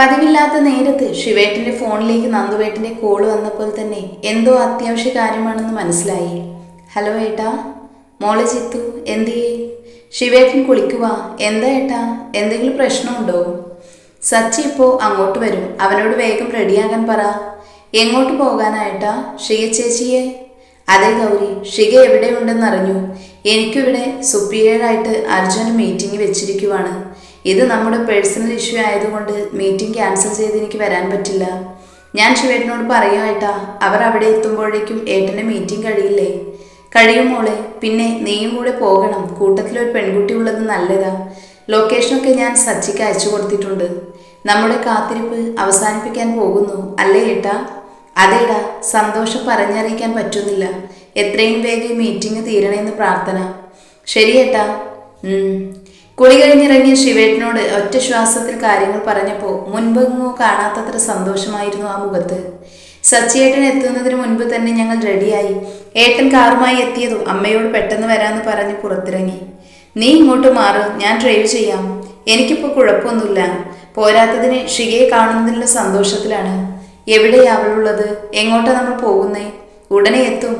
പതിവില്ലാത്ത നേരത്ത് ശിവേട്ടന്റെ ഫോണിലേക്ക് നന്ദുവേട്ടന്റെ കോൾ വന്നപ്പോൾ തന്നെ എന്തോ അത്യാവശ്യ കാര്യമാണെന്ന് മനസ്സിലായി. ഹലോ ഏട്ടാ മോളെ ചിത്തു എന്തിയേ? ശിവേട്ടൻ കുളിക്കുക എന്താ ഏട്ടാ എന്തെങ്കിലും പ്രശ്നമുണ്ടോ? സച്ചി ഇപ്പോൾ അങ്ങോട്ട് വരും. അവനോട് വേഗം റെഡിയാകാൻ പറ. എങ്ങോട്ട് പോകാനായിട്ടാ ഷിക ചേച്ചിയെ? അതെ ഗൗരി ഷിക എവിടെയുണ്ടെന്ന് അറിഞ്ഞു എനിക്കിവിടെ സുപ്പീരിയറായിട്ട് അർജുന് മീറ്റിംഗ് വെച്ചിരിക്കുവാണ്. ഇത് നമ്മുടെ പേഴ്സണൽ ഇഷ്യൂ ആയതുകൊണ്ട് മീറ്റിംഗ് ക്യാൻസൽ ചെയ്ത് എനിക്ക് വരാൻ പറ്റില്ല. ഞാൻ ശിവേട്ടനോട് പറയുമായിട്ടാ അവർ അവിടെ എത്തുമ്പോഴേക്കും ഏട്ടന്റെ മീറ്റിംഗ് കഴിയില്ലേ? കഴിയും മോളെ. പിന്നെ നീയും കൂടെ പോകണം. കൂട്ടത്തിലൊരു പെൺകുട്ടി ഉള്ളത് നല്ലതാ. ലൊക്കേഷനൊക്കെ ഞാൻ സച്ചിക്ക് അയച്ചു കൊടുത്തിട്ടുണ്ട്. നമ്മുടെ കാത്തിരിപ്പ് അവസാനിപ്പിക്കാൻ പോകുന്നു. അല്ലേ ഏട്ടാ? അതേടാ സന്തോഷം പറഞ്ഞറിയിക്കാൻ പറ്റുന്നില്ല. എത്രയും വേഗം മീറ്റിംഗ് തീരണേന്ന് പ്രാർത്ഥന. ശരിയേട്ടാ ഉം. കുളി കഴിഞ്ഞിറങ്ങിയ ശിവേട്ടനോട് ഒറ്റ ശ്വാസത്തിൽ കാര്യങ്ങൾ പറഞ്ഞപ്പോൾ മുൻപെങ്ങോ കാണാത്തത്ര സന്തോഷമായിരുന്നു ആ മുഖത്ത്. സച്ചിയേട്ടൻ എത്തുന്നതിന് മുൻപ് തന്നെ ഞങ്ങൾ റെഡിയായി. ഏട്ടൻ കാറുമായി എത്തിയതും അമ്മയോട് പെട്ടെന്ന് വരാമെന്ന് പറഞ്ഞ് പുറത്തിറങ്ങി. നീ ഇങ്ങോട്ട് മാറ് ഞാൻ ഡ്രൈവ് ചെയ്യാം. എനിക്കിപ്പോൾ കുഴപ്പമൊന്നുമില്ല. പോരാത്തതിന് ഷികയെ കാണുന്നതിനുള്ള സന്തോഷത്തിലാണ്. എവിടെയാ അവളുള്ളത്? എങ്ങോട്ടാ നമ്മൾ പോകുന്നേ? ഉടനെ എത്തും.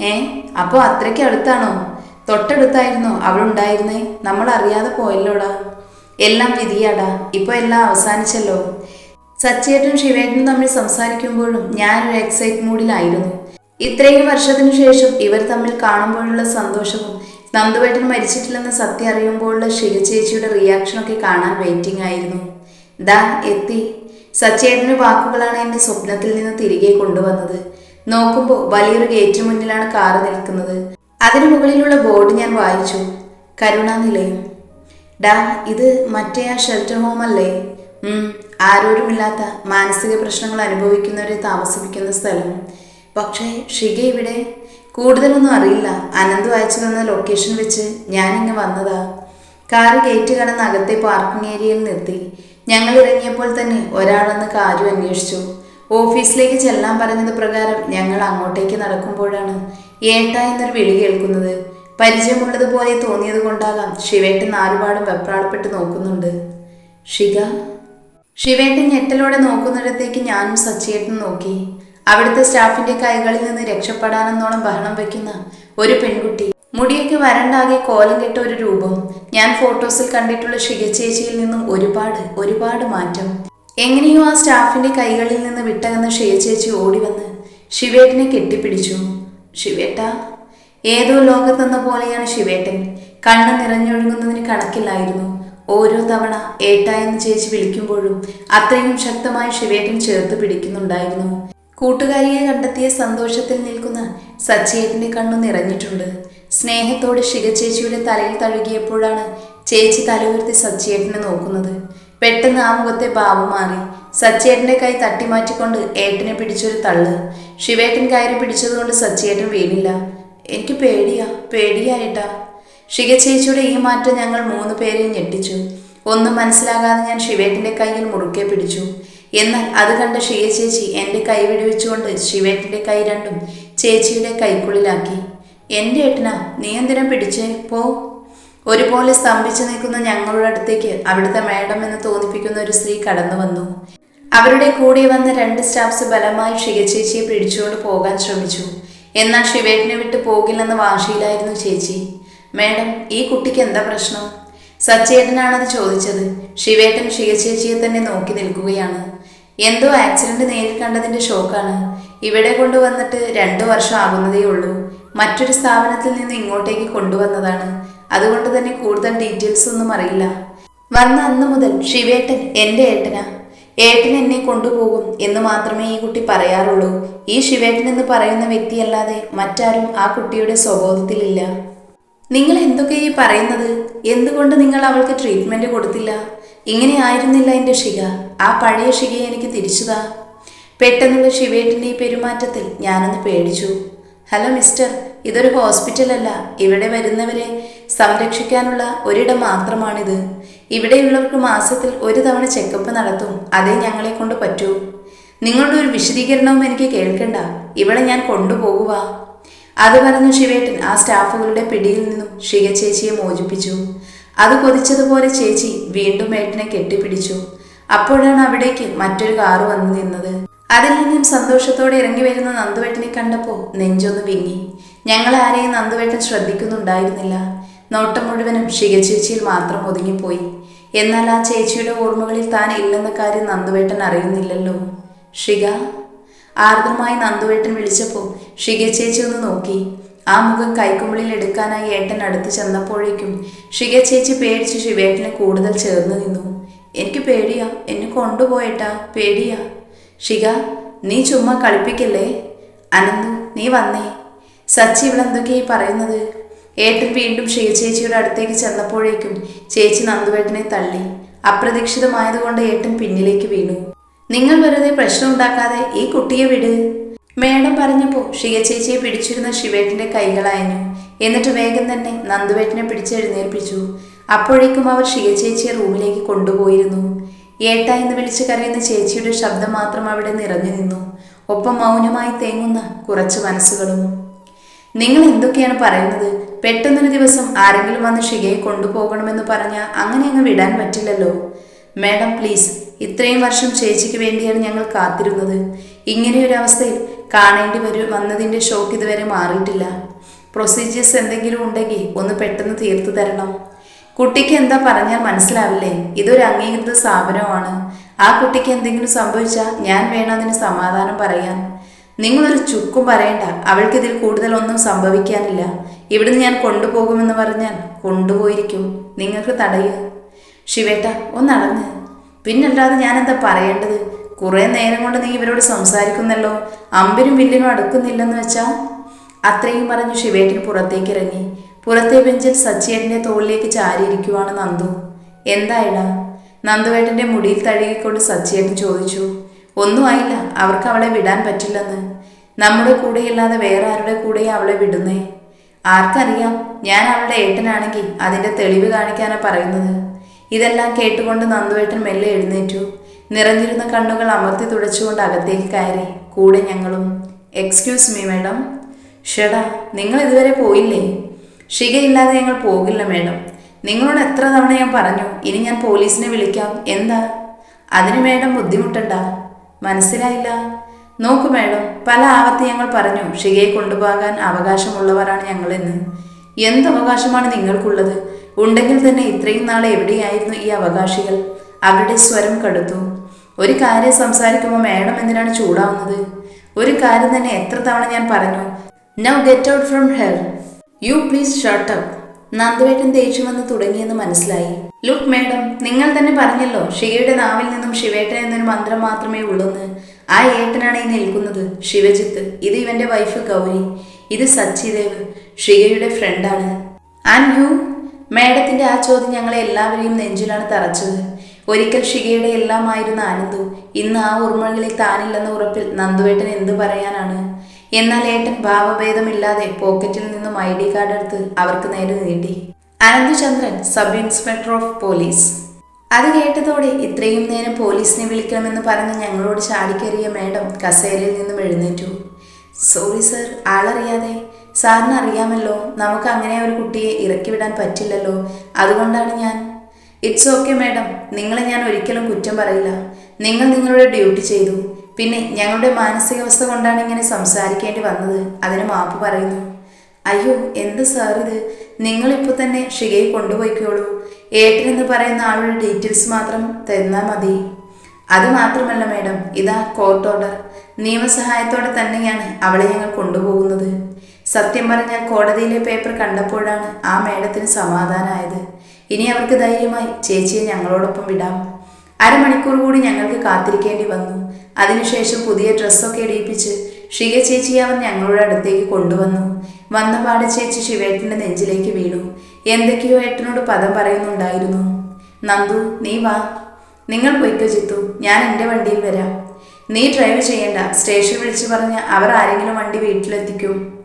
ഏ അപ്പോൾ അത്രയ്ക്ക് അടുത്താണോ? തൊട്ടടുത്തായിരുന്നോ അവളുണ്ടായിരുന്നേ. നമ്മൾ അറിയാതെ പോയല്ലോടാ. എല്ലാം വിധിയാടാ. ഇപ്പൊ എല്ലാം അവസാനിച്ചല്ലോ. സച്ചേട്ടനും ശിവേട്ടനും തമ്മിൽ സംസാരിക്കുമ്പോഴും ഞാനൊരു എക്സൈറ്റ് മൂഡിലായിരുന്നു ഇത്രയും വർഷത്തിനു ശേഷം ഇവർ തമ്മിൽ കാണുമ്പോഴുള്ള സന്തോഷവും നന്ദുവേട്ടൻ മരിച്ചിട്ടില്ലെന്ന് സത്യം അറിയുമ്പോഴുള്ള ശിവ ചേച്ചിയുടെ റിയാക്ഷനൊക്കെ കാണാൻ വെയിറ്റിംഗ് ആയിരുന്നു. ദാ എത്തി. സച്ചേട്ടന്റെ വാക്കുകളാണ് എന്റെ സ്വപ്നത്തിൽ നിന്ന് തിരികെ കൊണ്ടുവന്നത്. നോക്കുമ്പോൾ വലിയൊരു ഗേറ്റ് മുന്നിലാണ് കാറ് നിൽക്കുന്നത്. അതിനു മുകളിലുള്ള ബോർഡ് ഞാൻ വായിച്ചു. കരുണാനിലയം ഡാ ഇത് മറ്റേ ആ ഷെൽട്ടർ ഹോം അല്ലേ ആരോരുമില്ലാത്ത മാനസിക പ്രശ്നങ്ങൾ അനുഭവിക്കുന്നവരെ താമസിപ്പിക്കുന്ന സ്ഥലം. പക്ഷേ ഷിഗ ഇവിടെ. കൂടുതലൊന്നും അറിയില്ല. അനന്ത് അയച്ചു തന്ന ലൊക്കേഷൻ വെച്ച് ഞാനിങ്ങ് വന്നതാ. കാർ ഗേറ്റ് കടന്ന് അകത്തെ പാർക്കിംഗ് ഏരിയയിൽ നിർത്തി. ഞങ്ങൾ ഇറങ്ങിയപ്പോൾ തന്നെ ഒരാളെന്ന് കാര്യം അന്വേഷിച്ചു. ഓഫീസിലേക്ക് ചെല്ലാൻ പറഞ്ഞത് പ്രകാരം ഞങ്ങൾ അങ്ങോട്ടേക്ക് നടക്കുമ്പോഴാണ് ഏട്ട എന്നൊരു വിളി കേൾക്കുന്നത്. പരിചയമുള്ളതുപോലെ തോന്നിയത് കൊണ്ടാകാം ശിവേട്ടൻ നാലുപാടും വെപ്രാളപ്പെട്ട് നോക്കുന്നുണ്ട്. ഷിക ശിവേട്ടൻ ഞെട്ടലോടെ നോക്കുന്നിടത്തേക്ക് ഞാനും സച്ചിയേട്ടനും നോക്കി. അവിടുത്തെ സ്റ്റാഫിന്റെ കൈകളിൽ നിന്ന് രക്ഷപ്പെടാനെന്നോളം ഭരണം വെക്കുന്ന ഒരു പെൺകുട്ടി. മുടിയൊക്കെ വരണ്ടാകെ കോലം കെട്ട ഒരു രൂപം. ഞാൻ ഫോട്ടോസിൽ കണ്ടിട്ടുള്ള ഷിക ചേച്ചിയിൽ നിന്നും ഒരുപാട് ഒരുപാട് മാറ്റം. എങ്ങനെയോ ആ സ്റ്റാഫിന്റെ കൈകളിൽ നിന്ന് വിട്ടകന്ന ഷിയ ചേച്ചി ഓടി വന്ന് ശിവേട്ടനെ കെട്ടിപ്പിടിച്ചു. ശിവേട്ട ഏതോ ലോകത്തെന്ന പോലെയാണ് ശിവേട്ടൻ. കണ്ണ് നിറഞ്ഞൊഴുകുന്നതിന് കണക്കില്ലായിരുന്നു. ഓരോ തവണ ഏട്ട എന്ന് ചേച്ചി വിളിക്കുമ്പോഴും അത്രയും ശക്തമായി ശിവേട്ടൻ ചേർത്ത് പിടിക്കുന്നുണ്ടായിരുന്നു. കൂട്ടുകാരിയെ കണ്ടെത്തിയ സന്തോഷത്തിൽ നിൽക്കുന്ന സച്ചിയേട്ടന്റെ കണ്ണു നിറഞ്ഞിട്ടുണ്ട്. സ്നേഹത്തോടെ ശിഖ ചേച്ചിയുടെ തലയിൽ തഴുകിയപ്പോഴാണ് ചേച്ചി തല സച്ചിയേട്ടനെ നോക്കുന്നത്. പെട്ടെന്ന് ആ മുഖത്തെ ഭാവം മാറി. സച്ചിയേട്ടന്റെ കൈ തട്ടിമാറ്റിക്കൊണ്ട് ഏട്ടനെ പിടിച്ചൊരു തള്ള്. ശിവേട്ടൻ കയറി പിടിച്ചതുകൊണ്ട് സച്ചിയേട്ടൻ വീണില്ല. എനിക്ക് പേടിയാ പേടിയായിട്ടാ. ഷിക ചേച്ചിയുടെ ഈ മാറ്റം ഞങ്ങൾ മൂന്ന് പേരെയും ഞെട്ടിച്ചു. ഒന്നും മനസ്സിലാകാതെ ഞാൻ ശിവേട്ടന്റെ കയ്യിൽ മുറുക്കെ പിടിച്ചു. എന്നാൽ അത് കണ്ട ഷിക ചേച്ചി എന്റെ കൈ വിടുവിച്ചുകൊണ്ട് ശിവേട്ടന്റെ കൈ രണ്ടും ചേച്ചിയുടെ കൈക്കുള്ളിലാക്കി. എന്റെ ഏട്ടനാ നീ എന്തിനാ പിടിച്ചേ? പോ. ഒരുപോലെ സ്തംഭിച്ചു നിൽക്കുന്ന ഞങ്ങളുടെ അടുത്തേക്ക് അവിടുത്തെ മേഡം എന്ന് തോന്നിപ്പിക്കുന്ന ഒരു സ്ത്രീ കടന്നു വന്നു. അവരുടെ കൂടെ വന്ന രണ്ട് സ്റ്റാഫ്സ് ബലമായി ഷിക ചേച്ചിയെ പിടിച്ചുകൊണ്ട് പോകാൻ ശ്രമിച്ചു. എന്നാൽ ശിവേട്ടിനെ വിട്ട് പോകില്ലെന്ന വാശിയിലായിരുന്നു ചേച്ചി. മേഡം ഈ കുട്ടിക്ക് എന്താ പ്രശ്നം? സച്ചേട്ടനാണത് ചോദിച്ചത്. ശിവേട്ടൻ ഷിക ചേച്ചിയെ തന്നെ നോക്കി നിൽക്കുകയാണ്. എന്തോ ആക്സിഡന്റ് നേരിൽ കണ്ടതിന്റെ ഷോക്കാണ് ഇവിടെ കൊണ്ടുവന്നിട്ട് രണ്ടു വർഷം ആകുന്നതേ ഉള്ളൂ മറ്റൊരു സ്ഥാപനത്തിൽ നിന്ന് ഇങ്ങോട്ടേക്ക് കൊണ്ടുവന്നതാണ്. അതുകൊണ്ട് തന്നെ കൂടുതൽ ഡീറ്റെയിൽസ് ഒന്നും അറിയില്ല. വന്ന അന്ന് മുതൽ ശിവേട്ടൻ എന്റെ ഏട്ടനാ. ഏട്ടൻ എന്നെ കൊണ്ടുപോകും എന്ന് മാത്രമേ ഈ കുട്ടി പറയാറുള്ളൂ. ഈ ശിവേട്ടൻ എന്ന് പറയുന്ന വ്യക്തിയല്ലാതെ മറ്റാരും ആ കുട്ടിയുടെ സ്വബോധത്തിലില്ല. നിങ്ങൾ എന്തൊക്കെ ഈ പറയുന്നത്? എന്തുകൊണ്ട് നിങ്ങൾ അവൾക്ക് ട്രീറ്റ്മെന്റ് കൊടുത്തില്ല? ഇങ്ങനെ ആയിരുന്നില്ല എന്റെ ഷിക ആ പഴയ ഷികയെ എനിക്ക് തിരിച്ചുതാ. പെട്ടെന്നുള്ള ശിവേട്ടിന്റെ ഈ പെരുമാറ്റത്തിൽ ഞാനൊന്ന് പേടിച്ചു. ഹലോ മിസ്റ്റർ ഇതൊരു ഹോസ്പിറ്റലല്ല. ഇവിടെ വരുന്നവരെ സംരക്ഷിക്കാനുള്ള ഒരിടം മാത്രമാണിത്. ഇവിടെയുള്ളവർക്ക് മാസത്തിൽ ഒരു തവണ ചെക്കപ്പ് നടത്തും. അതേ ഞങ്ങളെ കൊണ്ട് പറ്റൂ. നിങ്ങളുടെ ഒരു വിശദീകരണവും എനിക്ക് കേൾക്കണ്ട. ഇവിടെ ഞാൻ കൊണ്ടുപോകുക അത് പറഞ്ഞു ശിവേട്ടൻ ആ സ്റ്റാഫുകളുടെ പിടിയിൽ നിന്നും ഷിക ചേച്ചിയെ മോചിപ്പിച്ചു. അത് കൊതിച്ചതുപോലെ ചേച്ചി വീണ്ടും ഏട്ടനെ കെട്ടിപ്പിടിച്ചു. അപ്പോഴാണ് അവിടേക്ക് മറ്റൊരു കാറ് വന്നു നിന്നത്. അതിൽ നിന്നും സന്തോഷത്തോടെ ഇറങ്ങി വരുന്ന നന്ദുവേട്ടനെ കണ്ടപ്പോൾ നെഞ്ചൊന്ന് വിങ്ങി. ഞങ്ങൾ ആരെയും നന്ദുവേട്ടൻ ശ്രദ്ധിക്കുന്നുണ്ടായിരുന്നില്ല. നോട്ടം മുഴുവനും ശിഖ ചേച്ചിയിൽ മാത്രം ഒതുങ്ങിപ്പോയി. എന്നാൽ ആ ചേച്ചിയുടെ ഓർമ്മകളിൽ താൻ ഇല്ലെന്ന കാര്യം നന്ദുവേട്ടൻ അറിയുന്നില്ലല്ലോ. ഷിക ആർദ്രമായി നന്ദുവേട്ടൻ വിളിച്ചപ്പോൾ ഷിക ചേച്ചി ഒന്ന് നോക്കി. ആ മുഖം കൈക്കുമ്പിളിൽ എടുക്കാനായി ഏട്ടൻ അടുത്ത് ചെന്നപ്പോഴേക്കും ഷിക ചേച്ചി പേടിച്ച് ശിവേട്ടനെ കൂടുതൽ ചേർന്ന് നിന്നു. എനിക്ക് പേടിയാ. എന്നെ കൊണ്ടുപോയേട്ടാ. പേടിയാ. ഷിക നീ ചുമ്മാ കളിപ്പിക്കല്ലേ? അനന്തു നീ വന്നേ. സച്ചി ഇവളെന്തൊക്കെയായി പറയുന്നത്? ഏട്ടൻ വീണ്ടും ശ്രീചേച്ചിയുടെ ചേച്ചിയുടെ അടുത്തേക്ക് ചെന്നപ്പോഴേക്കും ചേച്ചി നന്ദുവേട്ടനെ തള്ളി. അപ്രതീക്ഷിതമായതുകൊണ്ട് ഏട്ടൻ പിന്നിലേക്ക് വീണു. നിങ്ങൾ വെറുതെ പ്രശ്നം ഉണ്ടാക്കാതെ ഈ കുട്ടിയെ വിട്. മേഡം പറഞ്ഞപ്പോൾ ഷിക ചേച്ചിയെ പിടിച്ചിരുന്ന ശിവേട്ടന്റെ കൈകളായഞ്ഞു എന്നിട്ട് വേഗം തന്നെ നന്ദുവേട്ടനെ പിടിച്ചെഴുന്നേൽപ്പിച്ചു. അപ്പോഴേക്കും അവർ ഷിക ചേച്ചിയെ റൂമിലേക്ക് കൊണ്ടുപോയിരുന്നു. ഏട്ട എന്ന് വിളിച്ച് കരയുന്ന ചേച്ചിയുടെ ശബ്ദം മാത്രം അവിടെ നിറഞ്ഞു നിന്നു. ഒപ്പം മൗനമായി തേങ്ങുന്ന കുറച്ച് മനസ്സുകളും. നിങ്ങൾ എന്തൊക്കെയാണ് പറയുന്നത്? പെട്ടെന്നൊരു ദിവസം ആരെങ്കിലും വന്ന് ഷികയെ കൊണ്ടുപോകണമെന്ന് പറഞ്ഞ അങ്ങനെ അങ്ങ് വിടാൻ പറ്റില്ലല്ലോ. മാഡം പ്ലീസ് ഇത്രയും വർഷം ചേച്ചിക്ക് വേണ്ടിയാണ് ഞങ്ങൾ കാത്തിരുന്നത്. ഇങ്ങനെയൊരു അവസ്ഥയിൽ കാണേണ്ടി വരും വന്നതിന്റെ ഷോക്ക് ഇതുവരെ മാറിയിട്ടില്ല. പ്രൊസീജിയേഴ്സ് എന്തെങ്കിലും ഉണ്ടെങ്കിൽ ഒന്ന് പെട്ടെന്ന് തീർത്തു തരണം. കുട്ടിക്ക് എന്താ പറഞ്ഞാൽ മനസ്സിലാവില്ലേ? ഇതൊരു അംഗീകൃത സ്ഥാപനമാണ്. ആ കുട്ടിക്ക് എന്തെങ്കിലും സംഭവിച്ചാൽ ഞാൻ വേണം അതിന് സമാധാനം പറയാൻ. നിങ്ങളൊരു ചുക്കും പറയണ്ട. അവൾക്കിതിൽ കൂടുതലൊന്നും സംഭവിക്കാനില്ല. ഇവിടുന്ന് ഞാൻ കൊണ്ടുപോകുമെന്ന് പറഞ്ഞാൽ കൊണ്ടുപോയിരിക്കും. നിങ്ങൾക്ക് തടയുക ശിവേട്ട ഒന്നടങ്ങ്. പിന്നല്ലാതെ ഞാനെന്താ പറയേണ്ടത്? കുറേ നേരം കൊണ്ട് നീ ഇവരോട് സംസാരിക്കുന്നല്ലോ. അമ്പിനും വില്ലിനും അടുക്കുന്നില്ലെന്ന് വെച്ചാ? അത്രയും പറഞ്ഞു ശിവേട്ടൻ പുറത്തേക്ക് ഇറങ്ങി പുറത്തെ ബെഞ്ചിൽ സച്ചിയേട്ടന്റെ തോളിലേക്ക് ചാരിയിരിക്കുവാണ് നന്ദു. എന്തായിടാ? നന്ദുവേട്ടന്റെ മുടിയിൽ തഴുകിക്കൊണ്ട് സച്ചിയേട്ടൻ ചോദിച്ചു. ഒന്നും ആയില്ല. അവർക്ക് അവളെ വിടാൻ പറ്റില്ലെന്ന്. നമ്മുടെ കൂടെയല്ലാതെ വേറെ ആരുടെ കൂടെയും അവളെ വിടുന്നേ? ആർക്കറിയാം? ഞാൻ അവളുടെ ഏട്ടനാണെങ്കിൽ അതിന്റെ തെളിവ് കാണിക്കാനാ പറയുന്നത്. ഇതെല്ലാം കേട്ടുകൊണ്ട് നന്ദുവേട്ടൻ മെല്ലെ എഴുന്നേറ്റു. നിറഞ്ഞിരുന്ന കണ്ണുകൾ അമർത്തി തുടച്ചുകൊണ്ട് അകത്തേക്ക് കയറി. കൂടെ ഞങ്ങളും. എക്സ്ക്യൂസ് മീ മേഡം ഷെടാ നിങ്ങൾ ഇതുവരെ പോയില്ലേ? ഷികയില്ലാതെ ഞങ്ങൾ പോകില്ല മേഡം നിങ്ങളോട് എത്ര തവണ ഞാൻ പറഞ്ഞു ഇനി ഞാൻ പോലീസിനെ വിളിക്കാം. എന്താ? അതിന് മേഡം ബുദ്ധിമുട്ടണ്ട. മനസ്സിലായില്ല. നോക്കൂ മേഡം പല ആവത്ത് ഞങ്ങൾ പറഞ്ഞു ഷികയെ കൊണ്ടുപോകാൻ അവകാശമുള്ളവരാണ് ഞങ്ങളെന്ന്. എന്ത് അവകാശമാണ് നിങ്ങൾക്കുള്ളത്? ഉണ്ടെങ്കിൽ തന്നെ ഇത്രയും നാൾ എവിടെയായിരുന്നു ഈ അവകാശികൾ? അവരുടെ സ്വരം കടുത്തു. ഒരു കാര്യം സംസാരിക്കുമ്പോൾ മേഡം എന്തിനാണ് ചൂടാവുന്നത്? ഒരു കാര്യം തന്നെ എത്ര തവണ ഞാൻ പറഞ്ഞു now get out from her you please shut up നന്ദുവേട്ടൻ ദേഷ്യം വന്ന് തുടങ്ങിയെന്ന് മനസ്സിലായി. ലുക്ക് മേഡം നിങ്ങൾ തന്നെ പറഞ്ഞല്ലോ ഷികയുടെ നാവിൽ നിന്നും ശിവേട്ടൻ എന്നൊരു മന്ത്രം മാത്രമേ ഉള്ളൂന്ന്. ആ ഏട്ടനാണ് ഈ നിൽക്കുന്നത്. ശിവജിത്ത് ഇത് ഇവന്റെ വൈഫ് ഗൗരി. ഇത് സച്ചിദേവ് ഷികയുടെ ഫ്രണ്ടാണ് ആൻഡ് യു മേഡത്തിന്റെ ആ ചോദ്യം ഞങ്ങളെ എല്ലാവരെയും നെഞ്ചിലാണ് തറച്ചത്. ഒരിക്കൽ ഷികയുടെ എല്ലാമായിരുന്ന ആനന്ദു ഇന്ന് ആ ഓർമ്മകളിൽ താനില്ലെന്ന ഉറപ്പിൽ നന്ദുവേട്ടൻ എന്തു പറയാനാണ്? എന്നാൽ ഏട്ടൻ ഭാവഭേദമില്ലാതെ പോക്കറ്റിൽ നിന്നും ഐ ഡി കാർഡ് എടുത്ത് അവർക്ക് നേരെ നീട്ടി Ananthachandran sub inspector of police. അത് കേട്ടതോടെ ഇത്രയും നേരം പോലീസിനെ വിളിക്കണമെന്ന് പറഞ്ഞ് ഞങ്ങളോട് ചാടിക്കേറിയ മേഡം കസേരയിൽ നിന്നും എഴുന്നേറ്റു. സോറി സർ ആളറിയാതെ. സാറിന് അറിയാമല്ലോ. നമുക്ക് അങ്ങനെ ഒരു കുട്ടിയെ ഇറക്കി വിടാൻ പറ്റില്ലല്ലോ. അതുകൊണ്ടാണ് ഞാൻ. It's okay madam. നിങ്ങളെ ഞാൻ ഒരിക്കലും കുറ്റം പറയില്ല. നിങ്ങൾ നിങ്ങളുടെ ഡ്യൂട്ടി ചെയ്തു. പിന്നെ ഞങ്ങളുടെ മാനസികാവസ്ഥ കൊണ്ടാണ് ഇങ്ങനെ സംസാരിക്കേണ്ടി വന്നത്. അതിന് മാപ്പ് പറയുന്നു. അയ്യോ എന്ത് സാർ ഇത്? നിങ്ങളിപ്പോൾ തന്നെ ഷികയെ കൊണ്ടുപോയിക്കോളൂ. ഏട്ടൻ എന്ന് പറയുന്ന ആളുടെ ഡീറ്റെയിൽസ് മാത്രം തന്നാൽ മതി. അത് മാത്രമല്ല മാഡം ഇതാ കോർട്ട് ഓർഡർ നിയമസഹായത്തോടെ തന്നെയാണ് അവളെ ഞങ്ങൾ കൊണ്ടുപോകുന്നത്. സത്യം പറഞ്ഞാൽ കോടതിയിലെ പേപ്പർ കണ്ടപ്പോഴാണ് ആ മേഡത്തിന് സമാധാനമായത് ഇനി അവർക്ക് ധൈര്യമായി ചേച്ചിയെ ഞങ്ങളോടൊപ്പം വിടാം. അരമണിക്കൂർ കൂടി ഞങ്ങൾക്ക് കാത്തിരിക്കേണ്ടി വന്നു. അതിനുശേഷം പുതിയ ഡ്രസ്സൊക്കെ ഇടിയിപ്പിച്ച് ഷിക ചേച്ചിയെ അവൻ ഞങ്ങളുടെ അടുത്തേക്ക് കൊണ്ടുവന്നു. വന്ന പാട് ചേച്ചി ശിവേട്ടന്റെ നെഞ്ചിലേക്ക് വീണു. എന്തൊക്കെയോ ഏട്ടനോട് പദം പറയുന്നുണ്ടായിരുന്നു. നന്ദു നീ വാ. നിങ്ങൾ പൊയ്ക്കോ ചിത്തു ഞാൻ എന്റെ വണ്ടിയിൽ വരാം. നീ ഡ്രൈവ് ചെയ്യണ്ട. സ്റ്റേഷൻ വിളിച്ചു പറഞ്ഞ അവർ ആരെങ്കിലും വണ്ടി വീട്ടിലെത്തിക്കും.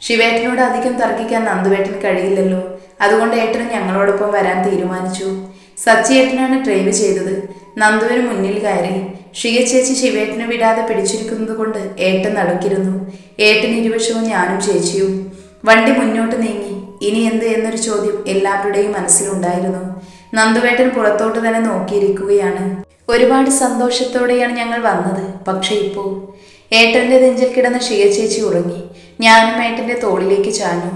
ശിവേട്ടനോട് അധികം തർക്കിക്കാൻ നന്ദുവേട്ടന് കഴിയില്ലല്ലോ. അതുകൊണ്ട് ഏട്ടനും ഞങ്ങളോടൊപ്പം വരാൻ തീരുമാനിച്ചു. സച്ചിയേട്ടനാണ് ഡ്രൈവ് ചെയ്തത്. നന്ദുവിന് മുന്നിൽ കയറി. ഷിയ ചേച്ചി ശിവേട്ടനെ വിടാതെ പിടിച്ചിരിക്കുന്നത് കൊണ്ട് ഏട്ടൻ നടുക്കിരുന്നു. ഏട്ടൻ ഇരുവശവും ഞാനും ചേച്ചിയും. വണ്ടി മുന്നോട്ട് നീങ്ങി. ഇനി എന്ത് എന്നൊരു ചോദ്യം എല്ലാവരുടെയും മനസ്സിലുണ്ടായിരുന്നു. നന്ദുവേട്ടൻ പുറത്തോട്ട് തന്നെ നോക്കിയിരിക്കുകയാണ്. ഒരുപാട് സന്തോഷത്തോടെയാണ് ഞങ്ങൾ വന്നത്. പക്ഷെ ഇപ്പോൾ ഏട്ടന്റെ നെഞ്ചിൽ കിടന്ന ഷിയ ചേച്ചി ഉറങ്ങി. ഞാനും ഏട്ടന്റെ തോളിലേക്ക് ചാഞ്ഞു.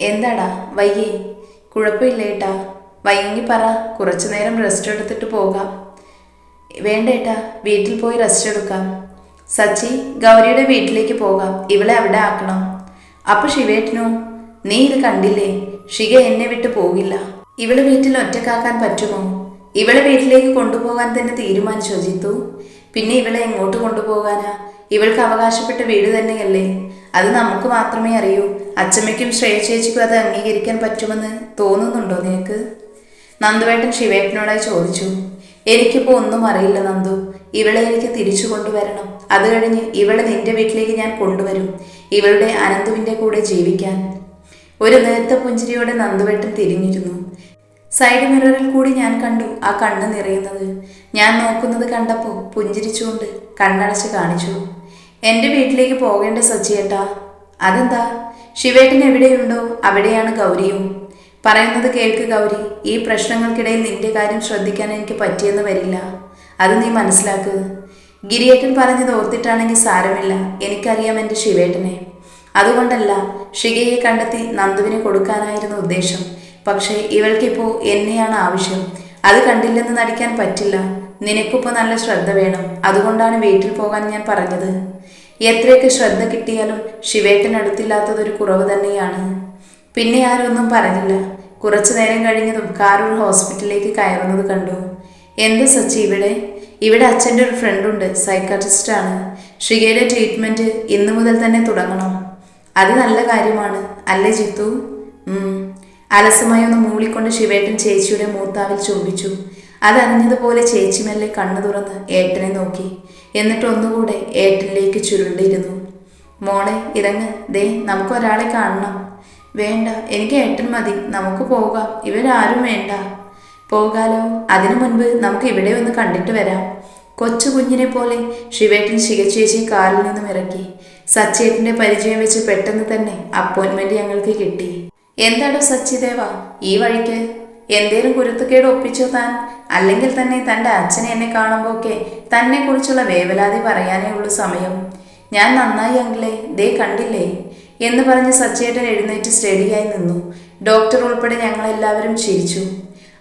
എന്താടാ വയ്യേ? കുഴപ്പമില്ല ഏട്ടാ. പറ. കുറച്ചു നേരം റെസ്റ്റ് എടുത്തിട്ട് പോകാം. വേണ്ട ഏട്ടാ വീട്ടിൽ പോയി റെസ്റ്റ് എടുക്കാം. സച്ചി ഗൗരിയുടെ വീട്ടിലേക്ക് പോകാം. ഇവളെ അവിടെ ആക്കണം. അപ്പൊ ശിവേട്ടനോ നീ ഇത് കണ്ടില്ലേ? ഷിക എന്നെ വിട്ട് പോകില്ല. ഇവൾ വീട്ടിൽ ഒറ്റക്കാക്കാൻ പറ്റുമോ? ഇവളെ വീട്ടിലേക്ക് കൊണ്ടുപോകാൻ തന്നെ തീരുമാനിച്ചോ ജിത്തു? പിന്നെ ഇവളെ എങ്ങോട്ട് കൊണ്ടുപോകാനാ? ഇവൾക്ക് അവകാശപ്പെട്ട വീട് തന്നെയല്ലേ? അത് നമുക്ക് മാത്രമേ അറിയൂ. അച്ചമ്മയ്ക്കും ശ്രേയ അത് അംഗീകരിക്കാൻ പറ്റുമെന്ന് തോന്നുന്നുണ്ടോ നിനക്ക്? നന്ദുവേട്ടൻ ശിവേട്ടനോടായി ചോദിച്ചു. എനിക്കിപ്പോൾ ഒന്നും അറിയില്ല നന്ദു. ഇവളെ എനിക്ക് തിരിച്ചു കൊണ്ടുവരണം. അത് കഴിഞ്ഞ് ഇവളെ നിന്റെ വീട്ടിലേക്ക് ഞാൻ കൊണ്ടുവരും. ഇവളുടെ അനന്തുവിന്റെ കൂടെ ജീവിക്കാൻ. ഒരു നേരത്തെ പുഞ്ചിരിയോടെ നന്ദുവേട്ടൻ തിരിഞ്ഞിരുന്നു. സൈഡ് മിററിൽ കൂടി ഞാൻ കണ്ടു ആ കണ്ണ് നിറയുന്നത്. ഞാൻ നോക്കുന്നത് കണ്ടപ്പോൾ പുഞ്ചിരിച്ചുകൊണ്ട് കണ്ണടച്ച് കാണിച്ചു. എന്റെ വീട്ടിലേക്ക് പോകേണ്ട സച്ചിയേട്ടാ അതെന്താ? ശിവേട്ടൻ എവിടെയുണ്ടോ? അവിടെയാണ് ഗൗരിയും. പറയുന്നത് കേൾക്ക് ഗൗരി ഈ പ്രശ്നങ്ങൾക്കിടയിൽ നിന്റെ കാര്യം ശ്രദ്ധിക്കാൻ എനിക്ക് പറ്റിയെന്ന് വരില്ല. അത് നീ മനസ്സിലാക്കുക ഗിരിയേട്ടൻ പറഞ്ഞത് ഓർത്തിട്ടാണെങ്കിൽ സാരമില്ല. എനിക്കറിയാം എന്റെ ശിവേട്ടനെ. അതുകൊണ്ടല്ല ഷികയെ കണ്ടെത്തി നന്ദുവിനെ കൊടുക്കാനായിരുന്നു ഉദ്ദേശം. പക്ഷേ ഇവൾക്കിപ്പോൾ എന്നെയാണ് ആവശ്യം. അത് കണ്ടില്ലെന്ന് നടിക്കാൻ പറ്റില്ല. നിനക്കിപ്പോൾ നല്ല ശ്രദ്ധ വേണം. അതുകൊണ്ടാണ് വീട്ടിൽ പോകാൻ ഞാൻ പറഞ്ഞത്. എത്രയൊക്കെ ശ്രദ്ധ കിട്ടിയാലും ശിവേട്ടൻ അടുത്തില്ലാത്തതൊരു കുറവ് തന്നെയാണ്. പിന്നെ ആരൊന്നും പറഞ്ഞില്ല. കുറച്ചു നേരം കഴിഞ്ഞതും കാറൂർ ഹോസ്പിറ്റലിലേക്ക് കയറുന്നത് കണ്ടു. എന്ത് സച്ചി ഇവിടെ? ഇവിടെ അച്ഛന്റെ ഒരു ഫ്രണ്ടുണ്ട് സൈക്കാട്രിസ്റ്റാണ് ഷിഗയുടെ ട്രീറ്റ്മെന്റ് ഇന്നു മുതൽ തന്നെ തുടങ്ങണം. അത് നല്ല കാര്യമാണ് അല്ലേ ജിത്തു. അലസമായി ഒന്ന് മൂളിക്കൊണ്ട് ശിവേട്ടൻ ചേച്ചിയുടെ മൂത്താവിൽ ചുംബിച്ചു. അതറിഞ്ഞതുപോലെ ചേച്ചി മെല്ലെ കണ്ണു തുറന്ന് ഏട്ടനെ നോക്കി. എന്നിട്ട് ഒന്നുകൂടെ ഏട്ടനിലേക്ക് ചുരുണ്ടിരുന്നു. മോളെ ഇറങ്ങ്. ദേ നമുക്കൊരാളെ കാണണം. വേണ്ട എനിക്ക് ഏട്ടൻ മതി. നമുക്ക് പോകാം. ഇവരാരും വേണ്ട. പോകാലോ. അതിനു മുൻപ് നമുക്ക് ഇവിടെ ഒന്ന് കണ്ടിട്ട് വരാം. കൊച്ചു കുഞ്ഞിനെ പോലെ ശിവേട്ടൻ ശികച്ചേച്ചി കാറിൽ നിന്നും ഇറക്കി. സച്ചേട്ടന്റെ പരിചയം വെച്ച് പെട്ടെന്ന് തന്നെ അപ്പോയിൻമെന്റ് ഞങ്ങൾക്ക് കിട്ടി. എന്താടോ സച്ചിദേവ ഈ വഴിക്ക് എന്തേലും കുരുത്തക്കേട് ഒപ്പിച്ചോ താൻ? അല്ലെങ്കിൽ തന്നെ തന്റെ അച്ഛനെ എന്നെ കാണുമ്പോഴൊക്കെ തന്നെ കുറിച്ചുള്ള വേവലാതി പറയാനേ ഉള്ളൂ സമയം. ഞാൻ നന്നായി അങ്കിളെ. ദേ കണ്ടില്ലേ? എന്ന് പറഞ്ഞ് സച്ചേട്ടൻ എഴുന്നേറ്റ് സ്റ്റഡിയായി നിന്നു. ഡോക്ടർ ഉൾപ്പെടെ ഞങ്ങളെല്ലാവരും ചിരിച്ചു.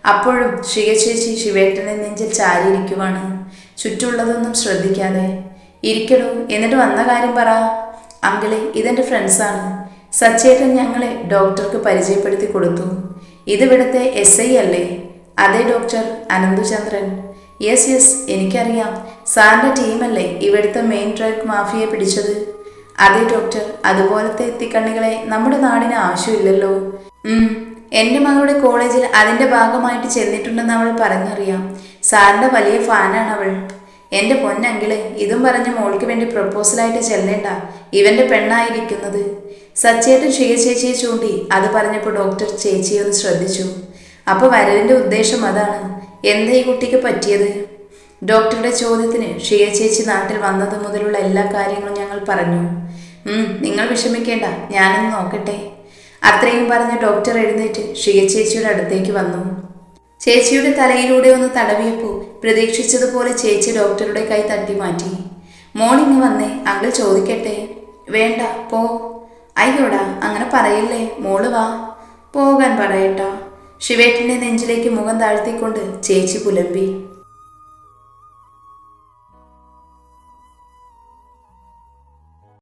അപ്പോഴും ശിവചേച്ചി ശിവേട്ടനെ നെഞ്ചിൽ ചാരിയിരിക്കുവാണ്. ചുറ്റുള്ളതൊന്നും ശ്രദ്ധിക്കാതെ ഇരിക്കടോ എന്നിട്ട് വന്ന കാര്യം പറ. അങ്കിളെ ഇതെന്റെ ഫ്രണ്ട്സാണ് സച്ചേട്ടൻ ഞങ്ങളെ ഡോക്ടർക്ക് പരിചയപ്പെടുത്തി കൊടുത്തു. ഇതിവിടുത്തെ എസ് ഐ അല്ലേ? അതെ ഡോക്ടർ അനന്തുചന്ദ്രൻ. യെസ് യെസ് എനിക്കറിയാം. സാറിന്റെ ടീമല്ലേ ഇവിടുത്തെ മെയിൻ ഡ്രഗ് മാഫിയെ പിടിച്ചത്? അതെ ഡോക്ടർ അതുപോലത്തെ എത്തിക്കണ്ണികളെ നമ്മുടെ നാടിന് ആവശ്യമില്ലല്ലോ. എന്റെ മകളുടെ കോളേജിൽ അതിന്റെ ഭാഗമായിട്ട് ചെന്നിട്ടുണ്ടെന്ന് അവൾ പറഞ്ഞറിയാം. സാറിന്റെ വലിയ ഫാനാണ് അവൾ. എന്റെ പൊന്നങ്കിളെ ഇതും പറഞ്ഞ് മോൾക്ക് വേണ്ടി പ്രപ്പോസലായിട്ട് ചെല്ലേണ്ട. ഇവന്റെ പെണ്ണായിരിക്കുന്നത്. സച്ചേട്ടൻ ഷിയ ചേച്ചിയെ ചൂണ്ടി അത് പറഞ്ഞപ്പോൾ ഡോക്ടർ ചേച്ചിയെ ഒന്ന് ശ്രദ്ധിച്ചു. അപ്പോൾ വരവിന്റെ ഉദ്ദേശം അതാണ്. എന്താ ഈ കുട്ടിക്ക് പറ്റിയത്? ഡോക്ടറുടെ ചോദ്യത്തിന് ഷിയ ചേച്ചി നാട്ടിൽ വന്നത് മുതലുള്ള എല്ലാ കാര്യങ്ങളും ഞങ്ങൾ പറഞ്ഞു. നിങ്ങൾ വിഷമിക്കേണ്ട ഞാനൊന്ന് നോക്കട്ടെ. അത്രയും പറഞ്ഞ് ഡോക്ടർ എഴുന്നേറ്റ് ഷിയ ചേച്ചിയുടെ അടുത്തേക്ക് വന്നു. ചേച്ചിയുടെ തലയിലൂടെ ഒന്ന് തടവിയപ്പോൾ പ്രതീക്ഷിച്ചതുപോലെ ചേച്ചി ഡോക്ടറുടെ കൈ തട്ടി മാറ്റി. മോളിങ് വന്നേ അങ്കിൾ ചോദിക്കട്ടെ. വേണ്ട പോ. അയ്യോടാ അങ്ങനെ പറയില്ലേ മോൾ വാ. പോകാൻ പറയട്ടോ. ശിവേട്ടന്റെ നെഞ്ചിലേക്ക് മുഖം താഴ്ത്തിക്കൊണ്ട് ചേച്ചി പുലമ്പി.